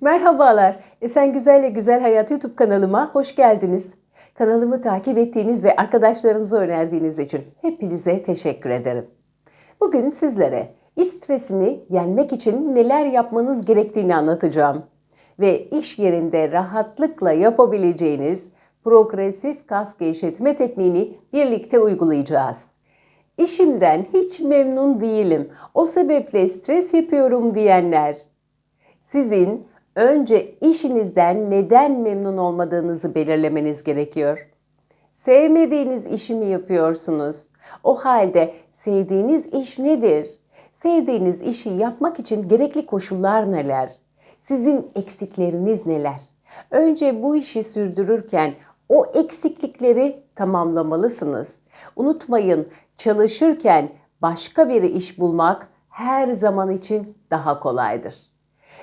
Merhabalar, Esen Güzel ve Güzel Hayat YouTube kanalıma hoş geldiniz. Kanalımı takip ettiğiniz ve arkadaşlarınıza önerdiğiniz için hepinize teşekkür ederim. Bugün sizlere iş stresini yenmek için neler yapmanız gerektiğini anlatacağım. Ve iş yerinde rahatlıkla yapabileceğiniz progresif kas gevşetme tekniğini birlikte uygulayacağız. İşimden hiç memnun değilim. O sebeple stres yapıyorum diyenler sizin önce işinizden neden memnun olmadığınızı belirlemeniz gerekiyor. Sevmediğiniz işi mi yapıyorsunuz? O halde sevdiğiniz iş nedir? Sevdiğiniz işi yapmak için gerekli koşullar neler? Sizin eksikleriniz neler? Önce bu işi sürdürürken o eksiklikleri tamamlamalısınız. Unutmayın, çalışırken başka bir iş bulmak her zaman için daha kolaydır.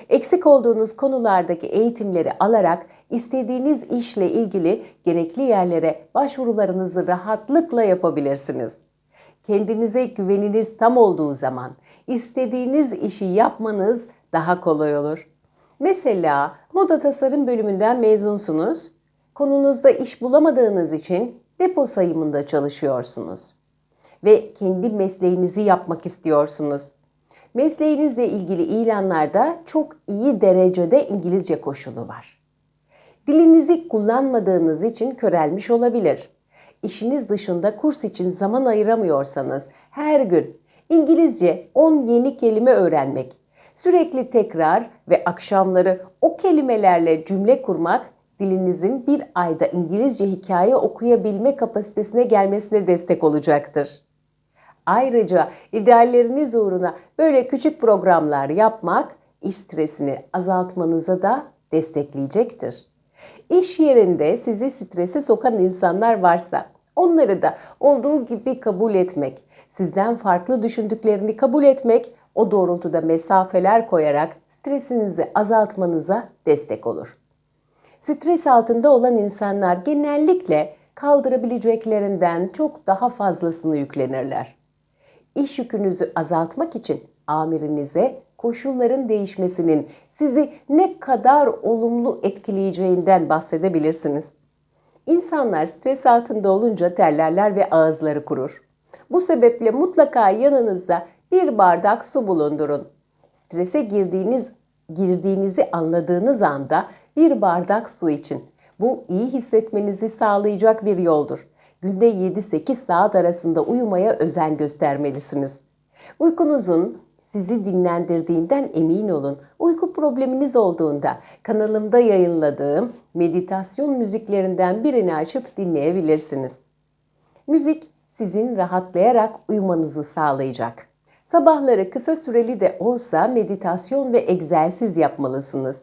Eksik olduğunuz konulardaki eğitimleri alarak istediğiniz işle ilgili gerekli yerlere başvurularınızı rahatlıkla yapabilirsiniz. Kendinize güveniniz tam olduğu zaman istediğiniz işi yapmanız daha kolay olur. Mesela moda tasarım bölümünden mezunsunuz. Konunuzda iş bulamadığınız için depo sayımında çalışıyorsunuz ve kendi mesleğinizi yapmak istiyorsunuz. Mesleğinizle ilgili ilanlarda çok iyi derecede İngilizce koşulu var. Dilinizi kullanmadığınız için körelmiş olabilir. İşiniz dışında kurs için zaman ayıramıyorsanız her gün İngilizce 10 yeni kelime öğrenmek, sürekli tekrar ve akşamları o kelimelerle cümle kurmak dilinizin bir ayda İngilizce hikaye okuyabilme kapasitesine gelmesine destek olacaktır. Ayrıca idealleriniz uğruna böyle küçük programlar yapmak iş stresini azaltmanıza da destekleyecektir. İş yerinde sizi strese sokan insanlar varsa onları da olduğu gibi kabul etmek, sizden farklı düşündüklerini kabul etmek, o doğrultuda mesafeler koyarak stresinizi azaltmanıza destek olur. Stres altında olan insanlar genellikle kaldırabileceklerinden çok daha fazlasını yüklenirler iş yükünüzü azaltmak için amirinize koşulların değişmesinin sizi ne kadar olumlu etkileyeceğinden bahsedebilirsiniz. İnsanlar stres altında olunca terlerler ve ağızları kurur. Bu sebeple mutlaka yanınızda bir bardak su bulundurun. Strese girdiğiniz girdiğinizi anladığınız anda bir bardak su için. Bu iyi hissetmenizi sağlayacak bir yoldur günde 7-8 saat arasında uyumaya özen göstermelisiniz. Uykunuzun sizi dinlendirdiğinden emin olun. Uyku probleminiz olduğunda kanalımda yayınladığım meditasyon müziklerinden birini açıp dinleyebilirsiniz. Müzik sizin rahatlayarak uyumanızı sağlayacak. Sabahları kısa süreli de olsa meditasyon ve egzersiz yapmalısınız.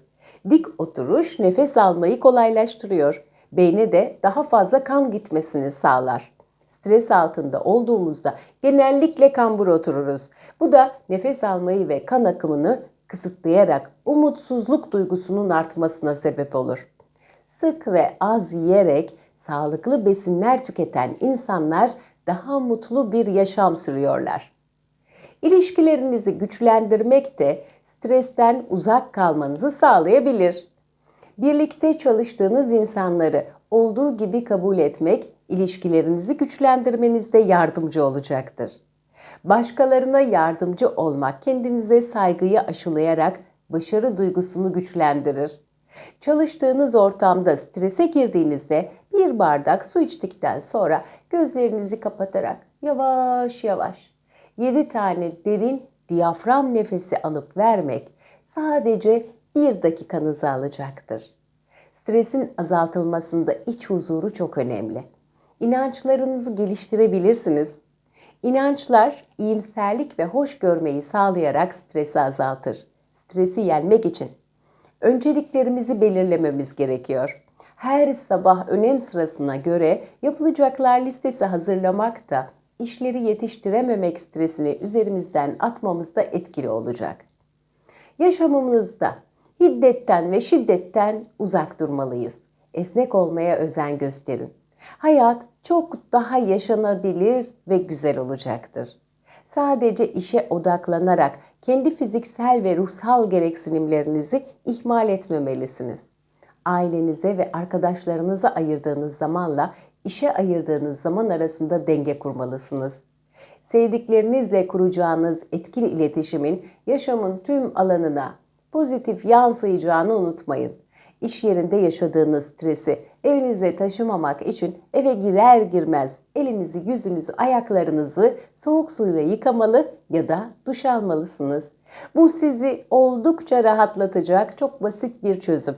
Dik oturuş nefes almayı kolaylaştırıyor beyne de daha fazla kan gitmesini sağlar. Stres altında olduğumuzda genellikle kambur otururuz. Bu da nefes almayı ve kan akımını kısıtlayarak umutsuzluk duygusunun artmasına sebep olur. Sık ve az yiyerek sağlıklı besinler tüketen insanlar daha mutlu bir yaşam sürüyorlar. İlişkilerinizi güçlendirmek de stresten uzak kalmanızı sağlayabilir. Birlikte çalıştığınız insanları olduğu gibi kabul etmek ilişkilerinizi güçlendirmenizde yardımcı olacaktır. Başkalarına yardımcı olmak kendinize saygıyı aşılayarak başarı duygusunu güçlendirir. Çalıştığınız ortamda strese girdiğinizde bir bardak su içtikten sonra gözlerinizi kapatarak yavaş yavaş 7 tane derin diyafram nefesi alıp vermek sadece bir dakikanızı alacaktır. Stresin azaltılmasında iç huzuru çok önemli. İnançlarınızı geliştirebilirsiniz. İnançlar iyimserlik ve hoş görmeyi sağlayarak stresi azaltır. Stresi yenmek için önceliklerimizi belirlememiz gerekiyor. Her sabah önem sırasına göre yapılacaklar listesi hazırlamak da işleri yetiştirememek stresini üzerimizden atmamızda etkili olacak. Yaşamımızda Hiddetten ve şiddetten uzak durmalıyız. Esnek olmaya özen gösterin. Hayat çok daha yaşanabilir ve güzel olacaktır. Sadece işe odaklanarak kendi fiziksel ve ruhsal gereksinimlerinizi ihmal etmemelisiniz. Ailenize ve arkadaşlarınıza ayırdığınız zamanla işe ayırdığınız zaman arasında denge kurmalısınız. Sevdiklerinizle kuracağınız etkin iletişimin yaşamın tüm alanına pozitif yansıyacağını unutmayın. İş yerinde yaşadığınız stresi evinize taşımamak için eve girer girmez elinizi, yüzünüzü, ayaklarınızı soğuk suyla yıkamalı ya da duş almalısınız. Bu sizi oldukça rahatlatacak çok basit bir çözüm.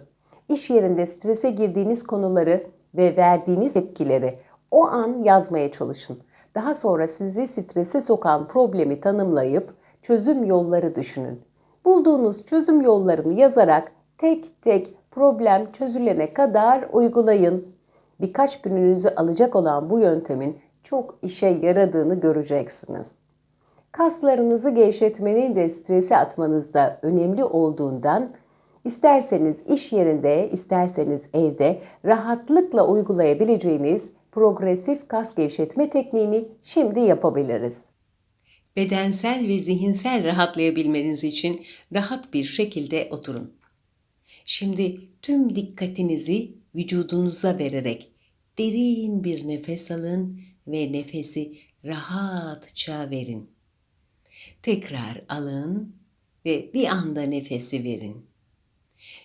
İş yerinde strese girdiğiniz konuları ve verdiğiniz tepkileri o an yazmaya çalışın. Daha sonra sizi strese sokan problemi tanımlayıp çözüm yolları düşünün. Bulduğunuz çözüm yollarını yazarak tek tek problem çözülene kadar uygulayın. Birkaç gününüzü alacak olan bu yöntemin çok işe yaradığını göreceksiniz. Kaslarınızı gevşetmenin de stresi atmanızda önemli olduğundan isterseniz iş yerinde, isterseniz evde rahatlıkla uygulayabileceğiniz progresif kas gevşetme tekniğini şimdi yapabiliriz. Bedensel ve zihinsel rahatlayabilmeniz için rahat bir şekilde oturun. Şimdi tüm dikkatinizi vücudunuza vererek derin bir nefes alın ve nefesi rahatça verin. Tekrar alın ve bir anda nefesi verin.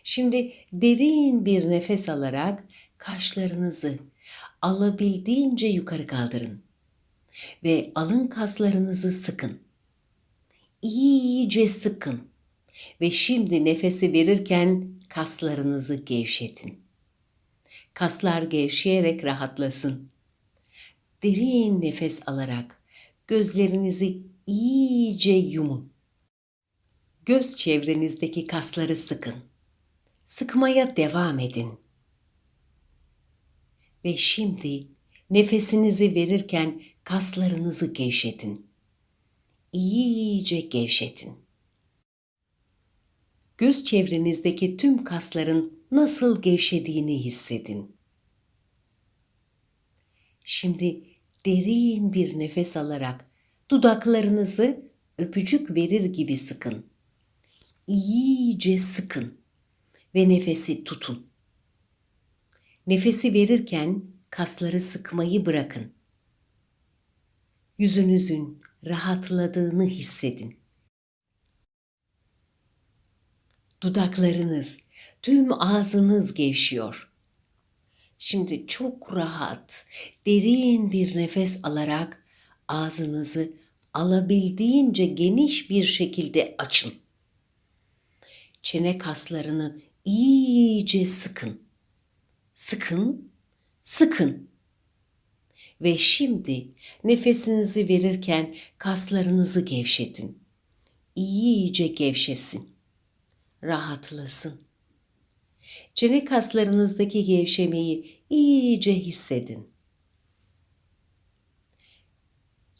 Şimdi derin bir nefes alarak kaşlarınızı alabildiğince yukarı kaldırın ve alın kaslarınızı sıkın. İyice sıkın ve şimdi nefesi verirken kaslarınızı gevşetin. Kaslar gevşeyerek rahatlasın. Derin nefes alarak gözlerinizi iyice yumun. Göz çevrenizdeki kasları sıkın. Sıkmaya devam edin. Ve şimdi nefesinizi verirken kaslarınızı gevşetin. İyice gevşetin. Göz çevrenizdeki tüm kasların nasıl gevşediğini hissedin. Şimdi derin bir nefes alarak dudaklarınızı öpücük verir gibi sıkın. İyice sıkın ve nefesi tutun. Nefesi verirken kasları sıkmayı bırakın. Yüzünüzün rahatladığını hissedin. Dudaklarınız, tüm ağzınız gevşiyor. Şimdi çok rahat, derin bir nefes alarak ağzınızı alabildiğince geniş bir şekilde açın. Çene kaslarını iyice sıkın. Sıkın, sıkın. Ve şimdi nefesinizi verirken kaslarınızı gevşetin. İyice gevşesin. Rahatlasın. Çene kaslarınızdaki gevşemeyi iyice hissedin.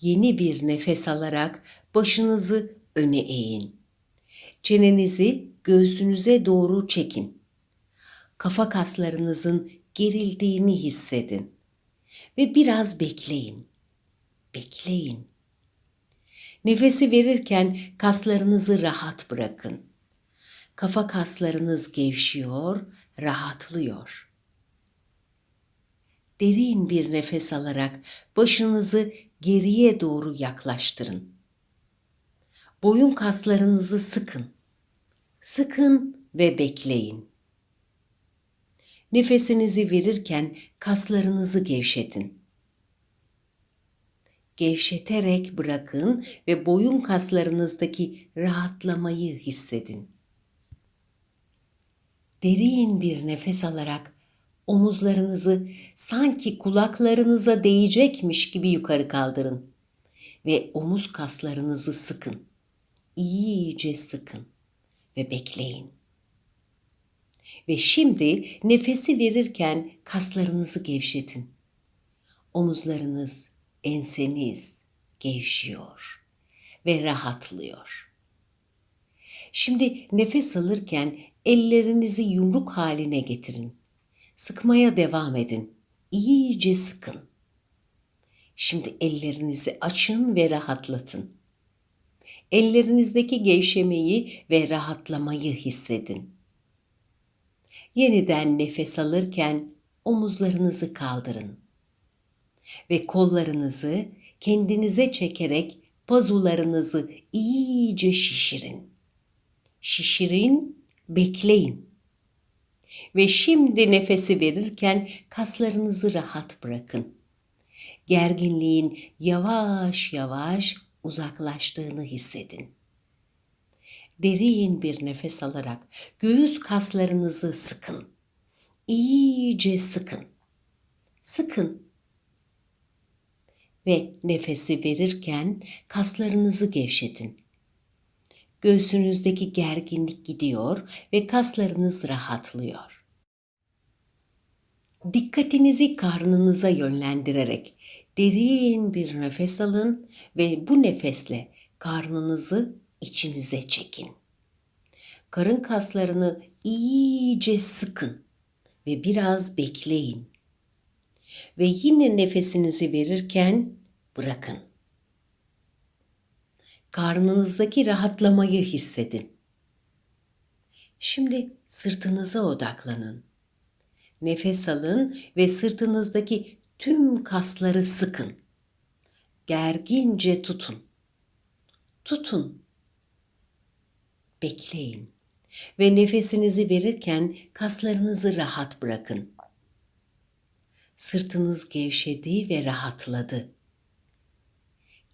Yeni bir nefes alarak başınızı öne eğin. Çenenizi göğsünüze doğru çekin. Kafa kaslarınızın gerildiğini hissedin ve biraz bekleyin. Bekleyin. Nefesi verirken kaslarınızı rahat bırakın. Kafa kaslarınız gevşiyor, rahatlıyor. Derin bir nefes alarak başınızı geriye doğru yaklaştırın. Boyun kaslarınızı sıkın. Sıkın ve bekleyin. Nefesinizi verirken kaslarınızı gevşetin. Gevşeterek bırakın ve boyun kaslarınızdaki rahatlamayı hissedin. Derin bir nefes alarak omuzlarınızı sanki kulaklarınıza değecekmiş gibi yukarı kaldırın ve omuz kaslarınızı sıkın. İyice sıkın ve bekleyin. Ve şimdi nefesi verirken kaslarınızı gevşetin. Omuzlarınız, enseniz gevşiyor ve rahatlıyor. Şimdi nefes alırken ellerinizi yumruk haline getirin. Sıkmaya devam edin. İyice sıkın. Şimdi ellerinizi açın ve rahatlatın. Ellerinizdeki gevşemeyi ve rahatlamayı hissedin. Yeniden nefes alırken omuzlarınızı kaldırın ve kollarınızı kendinize çekerek pazularınızı iyice şişirin. Şişirin, bekleyin. Ve şimdi nefesi verirken kaslarınızı rahat bırakın. Gerginliğin yavaş yavaş uzaklaştığını hissedin. Derin bir nefes alarak göğüs kaslarınızı sıkın. İyice sıkın. Sıkın ve nefesi verirken kaslarınızı gevşetin. Göğsünüzdeki gerginlik gidiyor ve kaslarınız rahatlıyor. Dikkatinizi karnınıza yönlendirerek derin bir nefes alın ve bu nefesle karnınızı içinize çekin. Karın kaslarını iyice sıkın ve biraz bekleyin ve yine nefesinizi verirken bırakın. Karnınızdaki rahatlamayı hissedin. Şimdi sırtınıza odaklanın. Nefes alın ve sırtınızdaki tüm kasları sıkın. Gergince tutun. Tutun. Bekleyin ve nefesinizi verirken kaslarınızı rahat bırakın. Sırtınız gevşedi ve rahatladı.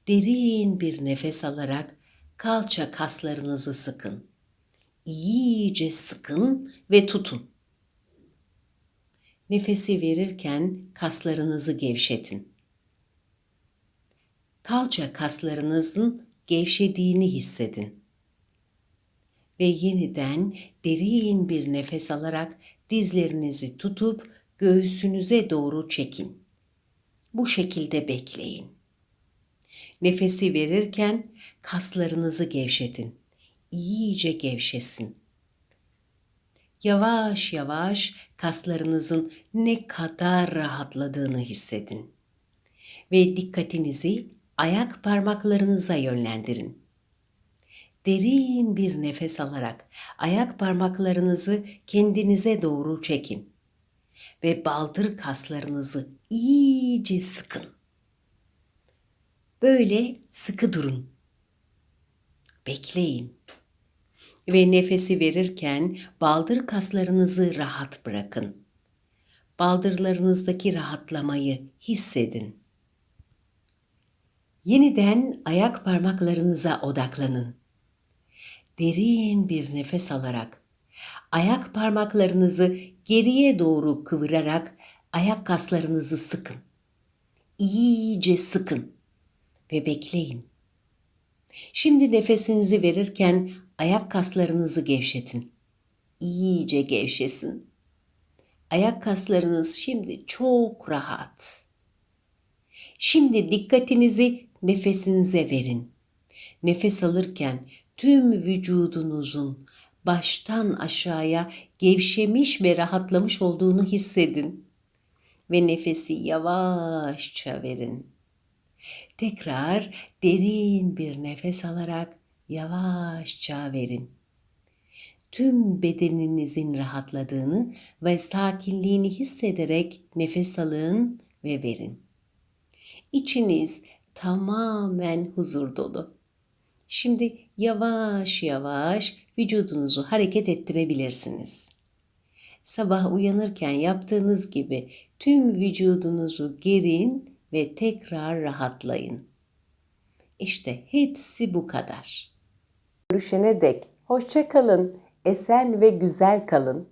Derin bir nefes alarak kalça kaslarınızı sıkın. İyice sıkın ve tutun. Nefesi verirken kaslarınızı gevşetin. Kalça kaslarınızın gevşediğini hissedin. Ve yeniden derin bir nefes alarak dizlerinizi tutup göğsünüze doğru çekin. Bu şekilde bekleyin. Nefesi verirken kaslarınızı gevşetin. İyice gevşesin. Yavaş yavaş kaslarınızın ne kadar rahatladığını hissedin. Ve dikkatinizi ayak parmaklarınıza yönlendirin. Derin bir nefes alarak ayak parmaklarınızı kendinize doğru çekin ve baldır kaslarınızı iyice sıkın. Böyle sıkı durun. Bekleyin. Ve nefesi verirken baldır kaslarınızı rahat bırakın. Baldırlarınızdaki rahatlamayı hissedin. Yeniden ayak parmaklarınıza odaklanın. Derin bir nefes alarak ayak parmaklarınızı geriye doğru kıvırarak ayak kaslarınızı sıkın. İyice sıkın ve bekleyin. Şimdi nefesinizi verirken ayak kaslarınızı gevşetin. İyice gevşesin. Ayak kaslarınız şimdi çok rahat. Şimdi dikkatinizi nefesinize verin. Nefes alırken tüm vücudunuzun baştan aşağıya gevşemiş ve rahatlamış olduğunu hissedin. Ve nefesi yavaşça verin. Tekrar derin bir nefes alarak yavaşça verin. Tüm bedeninizin rahatladığını ve sakinliğini hissederek nefes alın ve verin. İçiniz tamamen huzur dolu. Şimdi yavaş yavaş vücudunuzu hareket ettirebilirsiniz. Sabah uyanırken yaptığınız gibi tüm vücudunuzu gerin ve tekrar rahatlayın. İşte hepsi bu kadar. Görüşene dek hoşça kalın, esen ve güzel kalın.